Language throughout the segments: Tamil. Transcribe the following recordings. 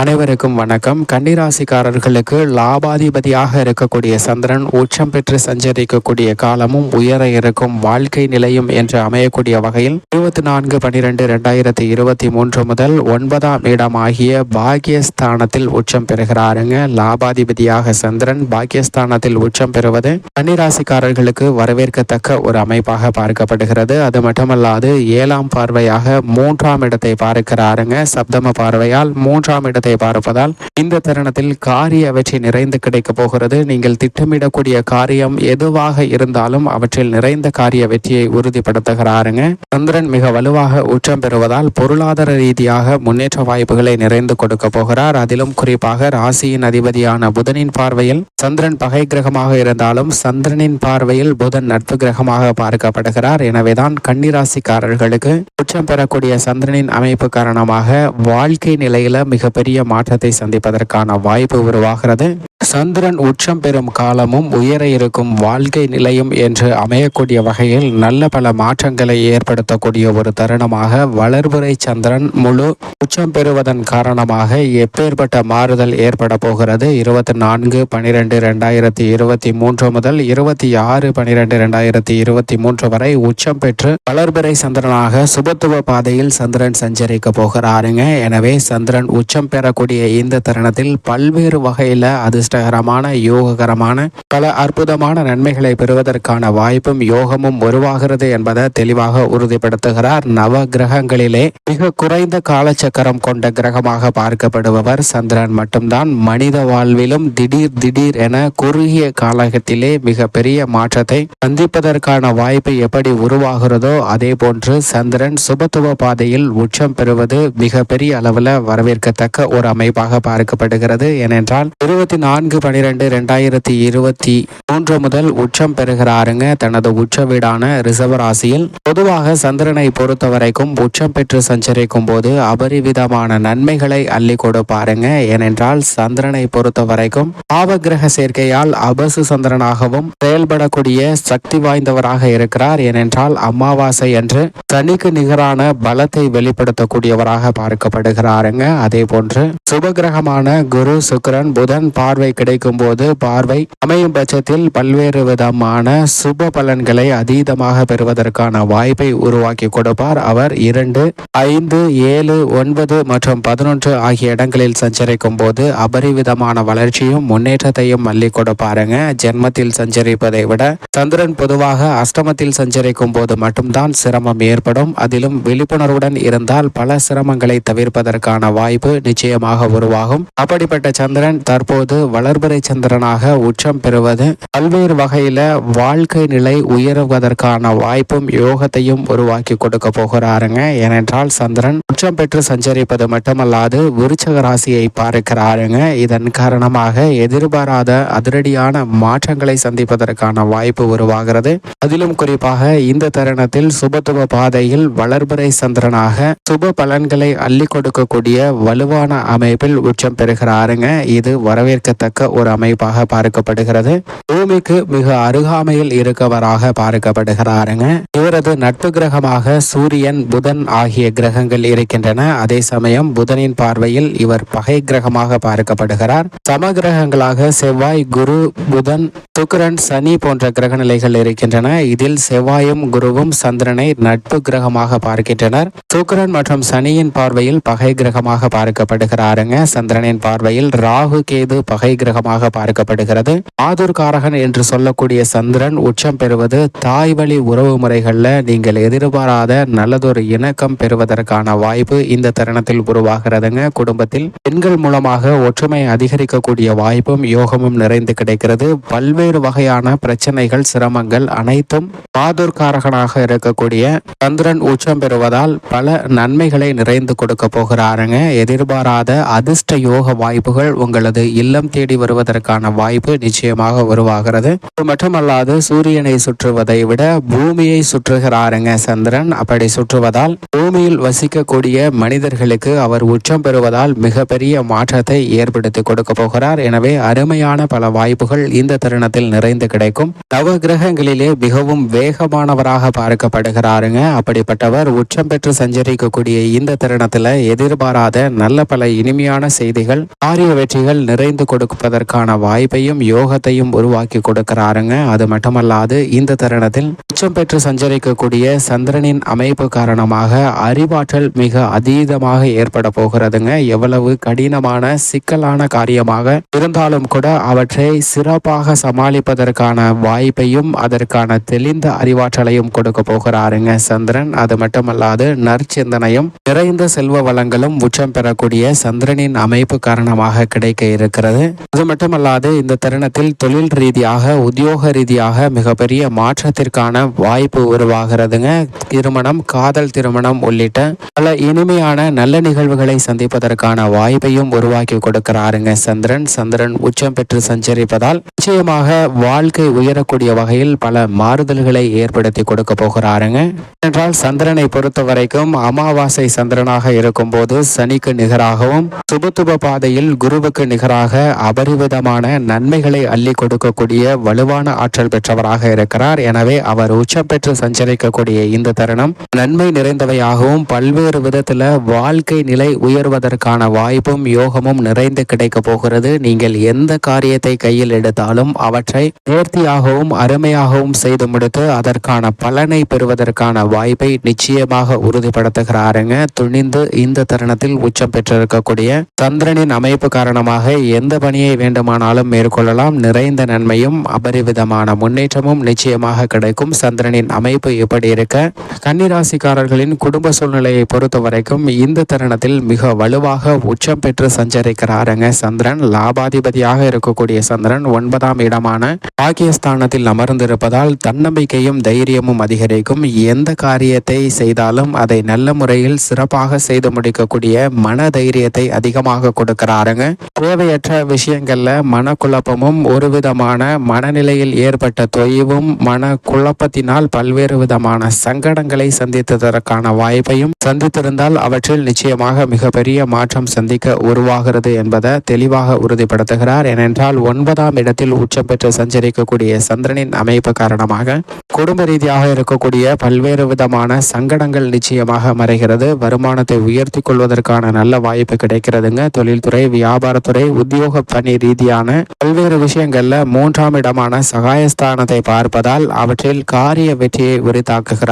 அனைவருக்கும் வணக்கம். கன்னிராசிக்காரர்களுக்கு லாபாதிபதியாக இருக்கக்கூடிய சந்திரன் உச்சம் பெற்று சஞ்சரிக்கக்கூடிய காலமும் உயர இருக்கும் வாழ்க்கை நிலையும் என்று அமையக்கூடிய வகையில் இருபத்தி நான்கு பனிரெண்டு ரெண்டாயிரத்தி இருபத்தி மூன்று முதல் ஒன்பதாம் இடமாகிய பாக்கியஸ்தானத்தில் உச்சம் பெறுகிறாருங்க. லாபாதிபதியாக சந்திரன் பாக்கியஸ்தானத்தில் உச்சம் பெறுவது கன்னிராசிக்காரர்களுக்கு வரவேற்கத்தக்க ஒரு அமைப்பாக பார்க்கப்படுகிறது. அது மட்டுமல்லாது ஏழாம் பார்வையாக மூன்றாம் இடத்தை பார்க்கிறாருங்க. சப்தம பார்வையால் மூன்றாம் இடத்தை பார்ப்பதால் இந்த தருணத்தில் காரிய வெற்றி நிறைந்து கிடைக்கப் போகிறது. நீங்கள் திட்டமிடக்கூடிய காரியம் எதுவாக இருந்தாலும் அவற்றில் நிறைந்த காரிய வெற்றியை உறுதிப்படுத்துகிறாருங்க. சந்திரன் மிக வலுவாக உச்சம் பெறுவதால் பொருளாதார ரீதியாக முன்னேற்ற வாய்ப்புகளை நிறைந்து கொடுக்க போகிறார். அதிலும் குறிப்பாக ராசியின் அதிபதியான புதனின் பார்வையில் சந்திரன் பகை கிரகமாக இருந்தாலும் சந்திரனின் பார்வையில் புதன் நட்பு கிரகமாக பார்க்கப்படுகிறார். எனவேதான் கன்னிராசிக்காரர்களுக்கு உச்சம் பெறக்கூடிய சந்திரனின் அமைப்பு காரணமாக வாழ்க்கை நிலையில மிகப்பெரிய மாற்றத்தை சந்திப்பதற்கான வாய்ப்பு உருவாகிறது. சந்திரன் உச்சம் பெறும் காலமும் உயர இருக்கும் வாழ்க்கை நிலையும் என்று அமையக்கூடிய வகையில் நல்ல பல மாற்றங்களை ஏற்படுத்தும் ஏற்படுத்தக்கூடிய ஒரு தருணமாக வளர்புரை சந்திரன் முழு உச்சம் பெறுவதன் காரணமாக எப்பேற்பட்ட மாறுதல் ஏற்பட போகிறது? இருபத்தி நான்கு பனிரெண்டு ரெண்டாயிரத்தி இருபத்தி மூன்று முதல் இருபத்தி ஆறு பனிரெண்டு ரெண்டாயிரத்தி இருபத்தி மூன்று வரை உச்சம் பெற்று வளர்பிறை சந்திரனாக சுபத்துவ பாதையில் சந்திரன் சஞ்சரிக்க போகிறாருங்க. எனவே சந்திரன் உச்சம் பெறக்கூடிய இந்த தருணத்தில் பல்வேறு வகையில அதிர்ஷ்டகரமான யோககரமான பல அற்புதமான நன்மைகளை பெறுவதற்கான வாய்ப்பும் யோகமும் உருவாகிறது என்பதை தெளிவாக உறுதி வெளிப்படுத்துகிறார் நவ கிரகங்களிலே மிக குறைந்த காலச்சக்கரம் கொண்ட கிரகமாக பார்க்கப்படுபவர் சந்திரன் மட்டும்தான். மனித வாழ்விலும் திடீர் திடீர் என குறுகிய காலகத்திலே மிக பெரிய மாற்றத்தை சந்திப்பதற்கான வாய்ப்பு எப்படி உருவாகிறதோ அதே போன்று சந்திரன் சுபத்துவ பாதையில் உச்சம் பெறுவது மிக பெரிய அளவில் வரவேற்கத்தக்க ஒரு அமைப்பாக பார்க்கப்படுகிறது. ஏனென்றால் இருபத்தி நான்கு பனிரெண்டு ரெண்டாயிரத்தி இருபத்தி மூன்று முதல் உச்சம் பெறுகிறாருங்க. தனது உச்ச வீடான ரிசர்வ ராசியில் பொதுவாக சந்திரனை பொறுத்த வரைக்கும் உச்சம் பெற்று சஞ்சரிக்கும் போது அபரிவிதமான நன்மைகளை அள்ளி கொடுப்பாருங்க ஏனென்றால் சந்திரனை பொறுத்த வரைக்கும் பாவகிரக சேர்க்கையால் அபசு சந்திரனாகவும் செயல்படக்கூடிய சக்தி வாய்ந்தவராக இருக்கிறார். ஏனென்றால் அமாவாசை என்று சனிக்கு நிகரான பலத்தை வெளிப்படுத்தக்கூடியவராக பார்க்கப்படுகிறாருங்க. அதே போன்று சுபகிரகமான குரு சுக்கரன் புதன் பார்வை கிடைக்கும் போது பார்வை அமையும் பட்சத்தில் பல்வேறு விதமான சுப பலன்களை அதீதமாக பெறுவதற்கான வாய்ப்பை உருவாக்கி கொடுப்பார். அவர் இரண்டு ஐந்து ஏழு ஒன்பது மற்றும் பதினொன்று ஆகிய இடங்களில் சஞ்சரிக்கும் போது அபரிவிதமான வளர்ச்சியும் முன்னேற்றத்தையும் மல்லி கொடுப்பாருங்க. ஜென்மத்தில் சஞ்சரிப்பதை விட சந்திரன் பொதுவாக அஷ்டமத்தில் சஞ்சரிக்கும் போது மட்டும்தான் சிரமம் ஏற்படும். அதிலும் விழிப்புணர்வுடன் இருந்தால் பல சிரமங்களை தவிர்ப்பதற்கான வாய்ப்பு நிச்சயமாக உருவாகும். அப்படிப்பட்ட சந்திரன் தற்போது வளர்பிறை சந்திரனாக உச்சம் பெறுவது பல்வேறு வகையில வாழ்க்கை நிலை உயருவதற்கான வாய்ப்பும் யோகத்தையும் உருவாக்கி கொடுக்க போகிறாருங்க. ஏனென்றால் சந்திரன் உச்சம் பெற்று சஞ்சரிப்பது மட்டுமல்லாது விருச்சக ராசியை பார்க்கிறாருங்க. இதன் காரணமாக எதிர்பாராத அதிரடியான மாற்றங்களை சந்திப்பதற்கான வாய்ப்பு உருவாகிறது. அதிலும் குறிப்பாக இந்த தருணத்தில் சுபத்துவ பாதையில் வளர்பறை சந்திரனாக சுப பலன்களை அள்ளி கொடுக்கக்கூடிய வலுவான அமைப்பில் உச்சம் பெறுகிறாருங்க. இது வரவேற்கத்தக்க ஒரு அமைப்பாக பார்க்கப்படுகிறது. பூமிக்கு மிக அருகாமையில் இருக்கவராக பார்க்கப்படுகிறாருங்க. இவரது நட்பு கிரக கிரகமாக சூரியன் புதன் ஆகிய கிரகங்கள் இருக்கின்றன. அதே சமயம் புதனின் பார்வையில் இவர் பகை கிரகமாக பார்க்கப்படுகிறார். சம கிரகங்களாக செவ்வாய் குரு புதன் சுக்கரன் சனி போன்ற கிரக நிலைகள் இருக்கின்றன. இதில் செவ்வாயும் குருவும் சந்திரனை நட்பு கிரகமாக பார்க்கின்றனர். சுக்கரன் மற்றும் சனியின் பார்வையில் பகை கிரகமாக பார்க்கப்படுகிறாருங்க. சந்திரனின் பார்வையில் ராகு கேது பகை கிரகமாக பார்க்கப்படுகிறது. ஆதுர்காரகன் என்று சொல்லக்கூடிய சந்திரன் உச்சம் பெறுவது தாய் வழி உறவு முறைகளில் நீங்கள் எதிர்பாராத நல்லதொரு இணக்கம் பெறுவதற்கான வாய்ப்பு இந்த தருணத்தில் உருவாகிறதுங்க. குடும்பத்தில் பெண்கள் மூலமாக ஒற்றுமை அதிகரிக்கக்கூடிய வாய்ப்பும் யோகமும் நிறைந்து கிடைக்கிறது. பல்வேறு வகையான பிரச்சனைகள் சிரமங்கள் அனைத்தும் பாதுர்காரகனாக இருக்கக்கூடிய சந்திரன் உச்சம் பெறுவதால் பல நன்மைகளை நிறைந்து கொடுக்க போகிறாருங்க. எதிர்பாராத அதிர்ஷ்ட யோக வாய்ப்புகள் உங்களது இல்லம் தேடி வருவதற்கான வாய்ப்பு நிச்சயமாக உருவாகிறது. மட்டுமல்லாது சூரியனை சுற்றுவதை விட பூமியை சுற்றுகிறாருங்க. சந்திரன் அப்படி சுற்றுவதால் பூமியில் வசிக்கக்கூடிய மனிதர்களுக்கு அவர் உச்சம் பெறுவதால் மிகப்பெரிய மாற்றத்தை ஏற்படுத்தி கொடுக்க போகிறார். எனவே அருமையான பல வாய்ப்புகள் இந்த தருணத்தில் நிறைந்து கிடைக்கும். நவ கிரகங்களிலே மிகவும் வேகமானவராக பார்க்கப்படுகிறாருங்க. அப்படிப்பட்டவர் உச்சம் பெற்று சஞ்சரிக்கக்கூடிய இந்த தருணத்தில் எதிர்பாராத நல்ல பல இனிமையான செய்திகள் காரிய வெற்றிகள் நிறைந்து கொடுப்பதற்கான வாய்ப்பையும் யோகத்தையும் உருவாக்கி கொடுக்கிறாருங்க. அது மட்டுமல்லாது இந்த தருணத்தில் உச்சம் பெற்று சஞ்சரிக்கக்கூடிய சந்திரனின் அமைப்பு காரணமாக அறிவாற்றல் மிக அதீதமாக ஏற்பட போகிறதுங்க. எவ்வளவு கடினமான சிக்கலான காரியமாக இருந்தாலும் கூட அவற்றை சிறப்பாக சமாளிப்பதற்கான வாய்ப்பையும் அதற்கான தெளிந்த அறிவாற்றலையும் கொடுக்க போகிறாருங்க சந்திரன். அது மட்டுமல்லாது நற்சிந்தனையும் நிறைந்த செல்வ வளங்களும் உச்சம் பெறக்கூடிய சந்திரனின் அமைப்பு காரணமாக கிடைக்க இருக்கிறது. அது மட்டுமல்லாது இந்த தருணத்தில் தொழில் ரீதியாக உத்தியோக ரீதியாக மிகப்பெரிய மாற்றத்திற்கான வாய்ப்பு உருவாகிறதுங்க. திருமணம் காதல் திருமணம் உள்ளிட்ட பல இனிமையான நல்ல நிகழ்வுகளை சந்திப்பதற்கான வாய்ப்பையும் உருவாக்கி கொடுக்கிறாருங்க சந்திரன். சந்திரன் உச்சம் பெற்று சஞ்சரிப்பதால் நிச்சயமாக வாழ்க்கை உயரக்கூடிய வகையில் பல மாறுதல்களை ஏற்படுத்தி கொடுக்க போகிறாருங்க. என்றால் சந்திரனை பொறுத்த வரைக்கும் அமாவாசை சந்திரனாக இருக்கும் போது சனிக்கு நிகராகவும் சுபத்துப பாதையில் குருவுக்கு நிகராக அபரிவிதமான நன்மைகளை அள்ளி கொடுக்கக்கூடிய வலுவான ஆற்றல் பெற்றவராக இருக்கிறார். எனவே அவர் உச்சம் பெற்று சஞ்சரிக்கக்கூடிய இந்த தருணம். நன்மை நிறைந்தவையாகவும் பல்வேறு விதத்துல வாழ்க்கை நிலை உயர்வதற்கான வாய்ப்பும் யோகமும் நிறைந்து கிடைக்க போகிறது. நீங்கள் எந்த காரியத்தை கையில் எடுத்தாலும் அவற்றை நேர்த்தியாகவும் அருமையாகவும் செய்து முடித்து அதற்கான பலனை பெறுவதற்கான வாய்ப்பை நிச்சயமாக உறுதிப்படுத்துகிறாருங்க. துணிந்து இந்த தருணத்தில் உச்சம் பெற்றிருக்கக்கூடிய சந்திரனின் அமைப்பு காரணமாக எந்த பணியை வேண்டுமானாலும் மேற்கொள்ளலாம். நிறைந்த நன்மையும் அபரிவிதமான முன்னேற்றமும் நிச்சயமாக கிடைக்கும். சந்திரனின் அமைப்பு எப்படி இருக்க? கன்னிராசிக்காரர்களின் குடும்ப சூழ்நிலையை பொறுத்த வரைக்கும் இந்த தருணத்தில் மிக வலுவாக உச்சம் பெற்று சஞ்சரிக்கிறாருங்க சந்திரன். லாபாதிபதியாக இருக்கக்கூடிய சந்திரன் ஒன்பதாம் இடமான பாகியஸ்தானத்தில் அமர்ந்திருப்பதால் தன்னம்பிக்கையும் தைரியமும் அதிகரிக்கும். எந்த காரியத்தை செய்தாலும் அதை நல்ல முறையில் சிறப்பாக செய்து முடிக்கக்கூடிய மன தைரியத்தை அதிகமாக கொடுக்கிறாருங்க. தேவையற்ற விஷயங்கள்ல மனக்குழப்பமும் ஒரு விதமான மனநிலையில் ஏற்பட்ட தொய்வும் மன குழப்பத்தினால் பல்வேறு விதமான சங்கடங்களை சந்தித்ததற்கான வாய்ப்பையும் சந்தித்திருந்தால் அவற்றில் நிச்சயமாக மிகப்பெரிய மாற்றம் சந்திக்க உருவாகிறது என்பதை தெளிவாக உறுதிப்படுத்துகிறார். ஏனென்றால் ஒன்பதாம் இடத்தில் உச்சம் பெற்று சஞ்சரிக்கக்கூடிய சந்திரனின் அமைப்பு காரணமாக குடும்ப ரீதியாக இருக்கக்கூடிய பல்வேறு விதமான சங்கடங்கள் நிச்சயமாக மறைகிறது. வருமானத்தை உயர்த்தி கொள்வதற்கான நல்ல வாய்ப்பு கிடைக்கிறதுங்க. தொழில்துறை வியாபாரத்துறை உத்தியோக பணி ரீதியான பல்வேறு விஷயங்கள்ல மூன்றாம் இடமான சகாயஸ்தானத்தை பார்ப்பதால் அவற்றில் காரிய வெற்றியை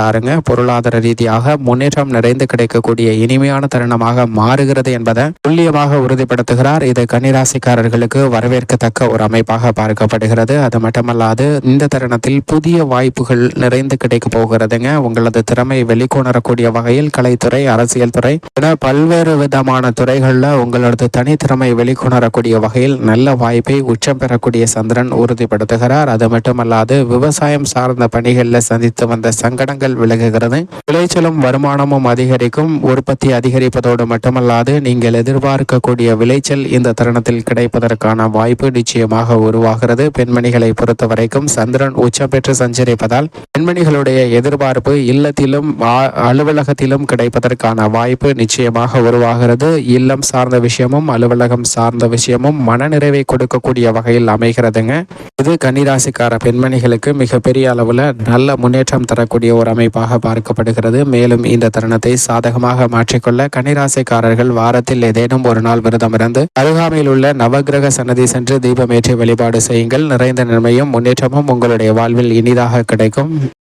பாருங்க. பொருளாதார ரீதியாக முன்னேற்றம் நிறைந்து கிடைக்கக்கூடிய இனிமையான தருணமாக மாறுகிறது என்பதை துல்லியமாக உறுதிப்படுத்துகிறார். இது கன்னிராசிக்காரர்களுக்கு வரவேற்கத்தக்க ஒரு அமைப்பாக பார்க்கப்படுகிறது. அது மட்டுமல்லாது இந்த தருணத்தில் புதிய வாய்ப்புகள் நிறைந்து கிடைக்க போகிறதுங்க. உங்களது திறமை வெளிக்கொணரக்கூடிய வகையில் கலைத்துறை அரசியல் துறை என பல்வேறு விதமான துறைகளில் உங்களது தனித்திறமை வெளிக்கொணரக்கூடிய வகையில் நல்ல வாய்ப்பை உச்சம் பெறக்கூடிய சந்திரன் உறுதிப்படுத்துகிறார். அது மட்டுமல்லாது விவசாயம் சார்ந்த பணிகளில் சந்தித்து வந்த சங்கடங்கள் விலகுகிறது. விளைச்சலும் வருமானமும் அதிகரிக்கும். உற்பத்தி அதிகரிப்பதோடு மட்டுமல்லாது நீங்கள் எதிர்பார்க்கக்கூடிய விளைச்சல் இந்த தருணத்தில் கிடைப்பதற்கான வாய்ப்பு நிச்சயமாக உருவாகிறது. பெண்மணிகளை பொறுத்த வரைக்கும் சந்திரன் உச்சம் பெற்று சஞ்சரிப்பதால் பெண்மணிகளுடைய எதிர்பார்ப்பு இல்லத்திலும் அலுவலகத்திலும் கிடைப்பதற்கான வாய்ப்பு நிச்சயமாக உருவாகிறது. இல்லம் சார்ந்த விஷயமும் அலுவலகம் சார்ந்த விஷயமும் மனநிறைவை கொடுக்கக்கூடிய வகையில் அமைகிறதுங்க. இது கன்னிராசிக்கார பெண்மணிகளுக்கு மிகப்பெரிய அளவில் நல்ல முன்னேற்றம் தரக்கூடிய ஒரு அமைப்பாக பார்க்கப்படுகிறது. மேலும் இந்த தருணத்தை சாதகமாக மாற்றிக்கொள்ள கன்னிராசிக்காரர்கள் வாரத்தில் ஏதேனும் ஒரு நாள் விரதம் இருந்து அருகாமையில் உள்ள நவக்கிரக சன்னதி சென்று தீபமேற்றி வழிபாடு செய்யுங்கள். நிறைந்த நன்மையும் முன்னேற்றமும் உங்களுடைய வாழ்வில் இனிதாக கிடைக்கும்.